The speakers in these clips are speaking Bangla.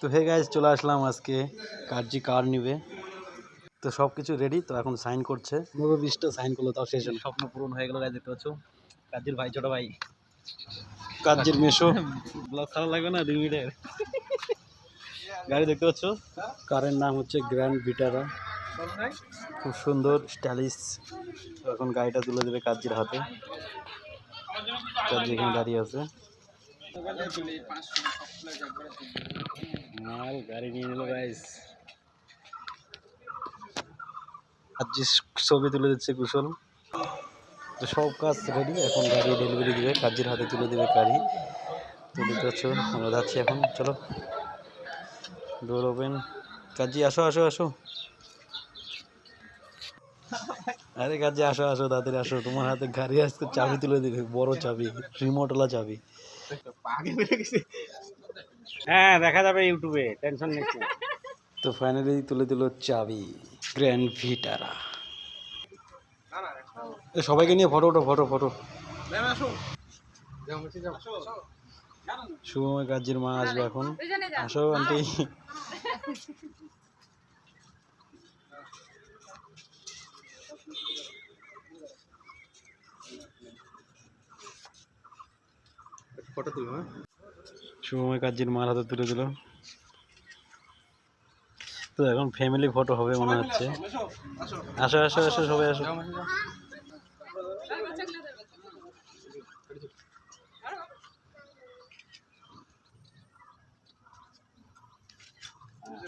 তো হে গাইজ চলে আসলাম আজকে কার্জি কার নিবে। তো সব কিছু রেডি তো এখন সাইন করছে। নবে বিশটা সাইন করল তাও শেষ স্বপ্ন পূরণ হয়ে গেল গাছ দেখতে পাচ্ছ? কাজের ভাই ছোট ভাই। কার্জির মেশো। ব্লগ খারাপ লাগবে না দুই মিনিটের। গাড়ি দেখতে পাচ্ছ? কারের নাম হচ্ছে গ্র্যান্ড ভিটারা খুব সুন্দর স্টাইলিশ এখন গাড়িটা তুলে দেবে কার্জির হাতে। কার্জি এখানে দাঁড়িয়ে আছে। মাল, গাড়ি নিয়ে নিল গাইস ছবি তুলে দিচ্ছে কুশল, তো সব কাজ রেডি এখন গাড়ি ডেলিভারি দিবে, কাজের হাতে তুলে দেবে গাড়ি। তো দেখতে পাচ্ছ, আমরা যাচ্ছি এখন, চলো। ডোর ওপেন কাজী, আসো আসো আসো। আরে কাজে, আসো আসো, তাড়াতাড়ি আসো। তোমার হাতে গাড়ি আসতে চাবি তুলে দিবে, বড় চাবি রিমোটওয়ালা চাবি। হ্যাঁ দেখা যাবে ইউটিউবে টেনশন নেই তো ফাইনালি তুলে দিল চাবি গ্র্যান্ড ভিটারা সবাইকে নিয়ে ফটো ওঠো ফটো ফটো শুভময় কাজের মা আসবে এখন। আসো আন্টি ফটো তুলবো হ্যাঁ শুভময় কাজের মার হাতে তুলে দিল তো এখন ফ্যামিলি ফটো হবে মনে হচ্ছে আসো আসো আসো সবাই আসো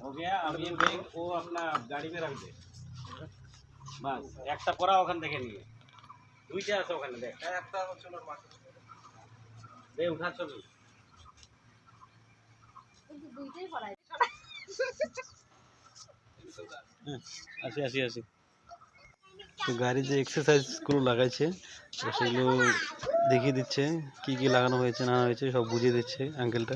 हो गया अब ये बैग वो अपना গাড়ি में रख दे বাস একটা পড়া ওখান থেকে নিয়ে দুইটা আছে ওখানে দেখ একটা চলো দে উঠা ছবি। আসি আসি আসি। তো গাড়ি যে এক্সারসাইজগুলো লাগাইছে সেগুলো দেখিয়ে দিচ্ছে কি কি লাগানো হয়েছে না হয়েছে সব বুঝিয়ে দিচ্ছে আঙ্কেলটা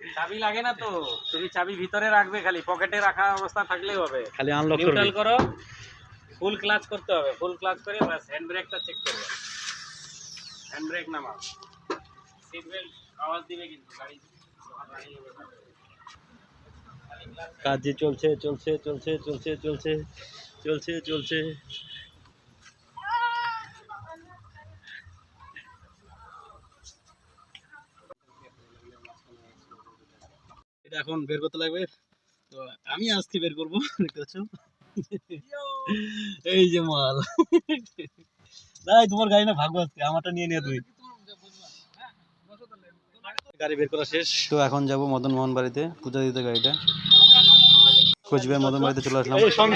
চাবি লাগে না তো? তুমি চাবি ভিতরে রাখবে খালি পকেটে রাখা অবস্থা থাকলেই হবে। খালি আনলক নিউট্রাল করো ফুল ক্লাচ করতে হবে ফুল ক্লাচ করে বাস হ্যান্ড ব্রেকটা চেক করবে। হ্যান্ড ব্রেক নামাও। সিট বেল্ট আওয়াজ দিবে কিন্তু গাড়ি কাজ চলছে চলছে চলছে চলছে চলছে চলছে চলছে। এটা এখন বের করতে লাগবে। তো আমি আজকে বের করব দেখতে পাচ্ছ? এই যে মাল। তাই তোমার গাড়ি না ভাগবো আজকে আমারটা নিয়ে নিয়ে তুই গাড়ি বের করা শেষ। তো এখন যাব মদন মোহন বাড়িতে পূজা দিতে গাড়িটা। কোচবিহার মদন বাড়িতে চলে আসলাম।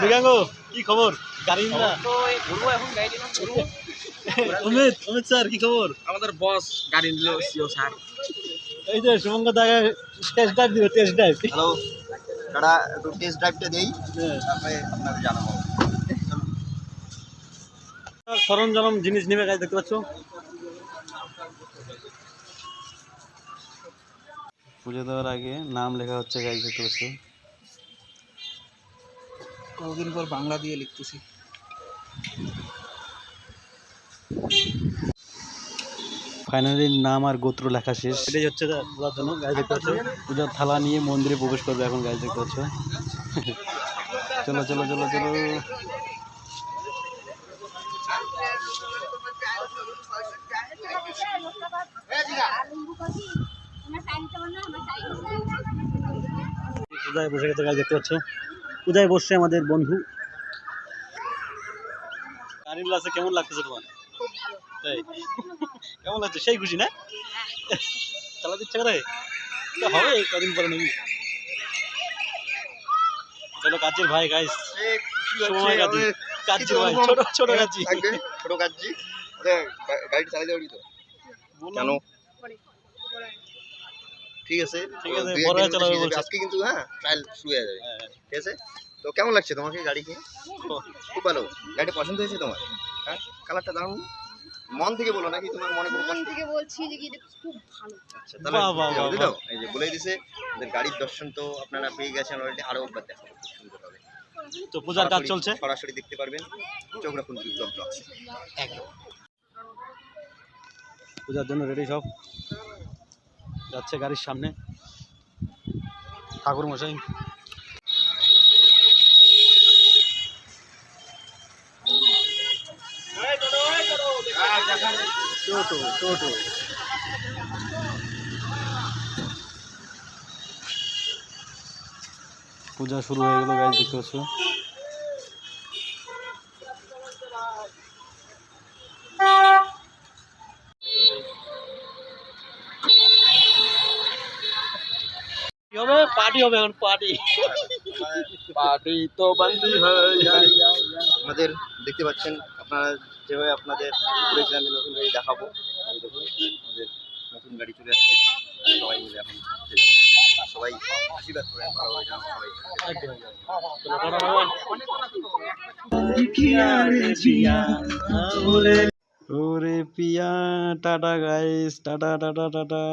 মৃগাঙ্গ কি খবর? গাড়ি না? অমিত অমিত স্যার কি খবর? আমাদের বস গাড়ি নিল সিও স্যার। এই যে শুভঙ্গ দাগে টেস্ট ড্রাইভ দিবে টেস্ট ড্রাইভ হ্যালো দাদা একটু টেস্ট ড্রাইভটা দেই তারপরে আপনাদের জানাব। সরঞ্জাম জিনিস নেবে গাড়ি দেখতে পাচ্ছ? পুজো দেওয়ার আগে নাম লেখা হচ্ছে গাড়ি দেখতে পাচ্ছ? কতদিন পর বাংলা দিয়ে লিখতেছি? ফাইনালি নাম আর গোত্র লেখা শেষ। এটাই হচ্ছে পূজার জন্য গাড়ি দেখতে পাচ্ছ? পূজার থালা নিয়ে মন্দিরে প্রবেশ করবে এখন গাড়ি দেখতে পাচ্ছ? চলো চলো চলো চলো। পূজায় বসে গেছে গাড়ি দেখতে পাচ্ছ? পূজায় বসছে আমাদের বন্ধু। গাড়ি আছে কেমন লাগতেছে তোমার? তাই? কেমন লাগছে? সেই খুশি না? চালা দিচ্ছে করে তো হবে কদিন পরে নাকি চলো কাজের ভাই গাইস সময় কাজী ভাই ছোট ছোট কাজী ছোট তো? কেন? ঠিক আছে। ঠিক আছে, মধ্যে চালাবে বলছে। আজকে কিন্তু হ্যাঁ ট্রায়াল শুরু হয়ে যাবে। হ্যাঁ, ঠিক আছে? তো কেমন লাগছে তোমাকে গাড়ি কিনে? খুব ভালো। গাড়িটা পছন্দ হয়েছে তোমার? হ্যাঁ? কালারটা দারুণ। মন থেকে বলো নাকি তোমার মনে কোনো মন থেকে বলছি যে এটা খুব ভালো। আচ্ছা তাহলে বাহ, বাহ, বাহ, বুঝলো? এই যে বলেই দিছে ওদের গাড়ির দর্শন তো আপনারা পেয়ে গেছেন অলরেডি আরও একবার দেখো খুব সুন্দর হবে। তো পূজার কাজ চলছে? সরাসরি দেখতে পারবেন চোখ রাখুন বিপ্লব ব্লগস পূজার জন্য রেডি সব। যাচ্ছে গাড়ির সামনে। ঠাকুর মশাই টোটো টোটো পূজা শুরু হয়ে গেল গাড়ি দেখতে পাচ্ছ? হবে? পার্টি হবে এখন পার্টি পার্টি তো বন্ধ আমাদের দেখতে পাচ্ছেন আপনারা যেভাবে আপনাদের বলেছিলাম যে নতুন গাড়ি দেখাবো আমাদের নতুন গাড়ি চলে আসছে। সবাই মিলে এখন সবাই আশীর্বাদ করেন ভালো হয়ে যান সবাই ওরে পিয়া, tata guys tata tata tata.